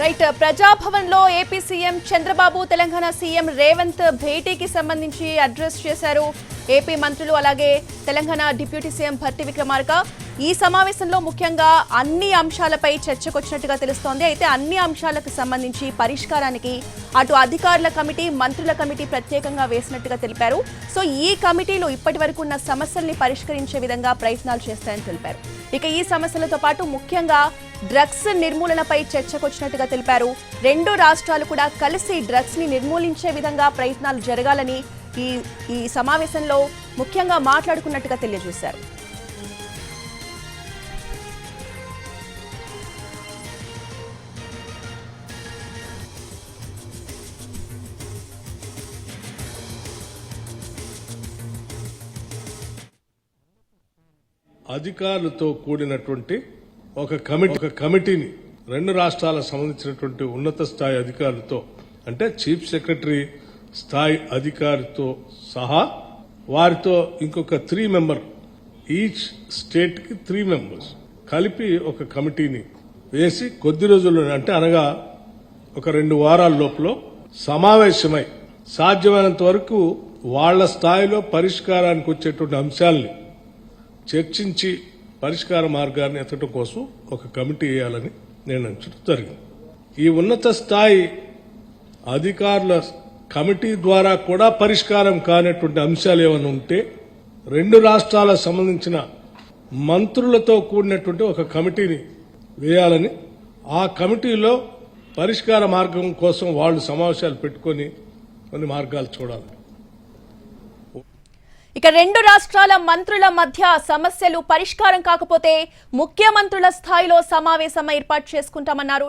Right ప్రజాభవన్లో AP CM Chandrababu Telangana CM Revanth భేటీకి సంబంధించి address చేశారు. AP మంత్రులు అలాగే తెలంగాణ డిప్యూటీ సీఎం భట్టి విక్రమార్క ఈ సమావేశంలో ముఖ్యంగా అన్ని అంశాలపై చర్చకొచ్చినట్టుగా తెలుస్తోంది. అయితే అన్ని అంశాలకు సంబంధించి పరిష్కారానికి అటు అధికారుల కమిటీ మంత్రుల కమిటీ ప్రత్యేకంగా వేసినట్టుగా తెలిపారు. సో ఈ కమిటీలు ఇప్పటి వరకు ఉన్న సమస్యల్ని పరిష్కరించే విధంగా ప్రయత్నాలు చేస్తాయని తెలిపారు. ఇక ఈ సమస్యలతో పాటు ముఖ్యంగా డ్రగ్స్ నిర్మూలనపై చర్చకొచ్చినట్టుగా తెలిపారు. రెండు రాష్ట్రాలు కూడా కలిసి డ్రగ్స్ని నిర్మూలించే విధంగా ప్రయత్నాలు జరగాలని ఈ ఈ సమావేశంలో ముఖ్యంగా మాట్లాడుకున్నట్టుగా తెలియజేశారు. అధికారులతో కూడినటువంటి ఒక కమిటీ ఒక కమిటీని రెండు రాష్ట్రాలకు సంబంధించినటువంటి ఉన్నత స్థాయి అధికారులతో అంటే చీఫ్ సెక్రటరీ స్థాయి అధికారితో సహా వారితో ఇంకొక త్రీ మెంబర్ ఈచ్ స్టేట్కి త్రీ మెంబర్స్ కలిపి ఒక కమిటీని వేసి కొద్ది రోజుల్లో అంటే అనగా ఒక రెండు వారాల లోపల సమావేశమై సాధ్యమైనంత వరకు వాళ్ళ స్థాయిలో పరిష్కారానికి వచ్చేటువంటి అంశాల్ని చర్చించి పరిష్కార మార్గాన్ని ఎత్తడం కోసం ఒక కమిటీ వేయాలని నేను జరిగింది. ఈ ఉన్నత స్థాయి అధికారుల కమిటీ ద్వారా కూడా పరిష్కారం కానటువంటి అంశాలు ఏమైనా ఉంటే రెండు రాష్ట్రాలకు సంబంధించిన మంత్రులతో కూడినటువంటి ఒక కమిటీని వేయాలని ఆ కమిటీలో పరిష్కార మార్గం కోసం వాళ్ళు సమావేశాలు పెట్టుకొని కొన్ని మార్గాలు చూడాలి. ఇక రెండు రాష్ట్రాల మంత్రుల మధ్య సమస్యలు పరిష్కారం కాకపోతే ముఖ్యమంత్రుల స్థాయిలో సమావేశం ఏర్పాటు చేసుకుంటామన్నారు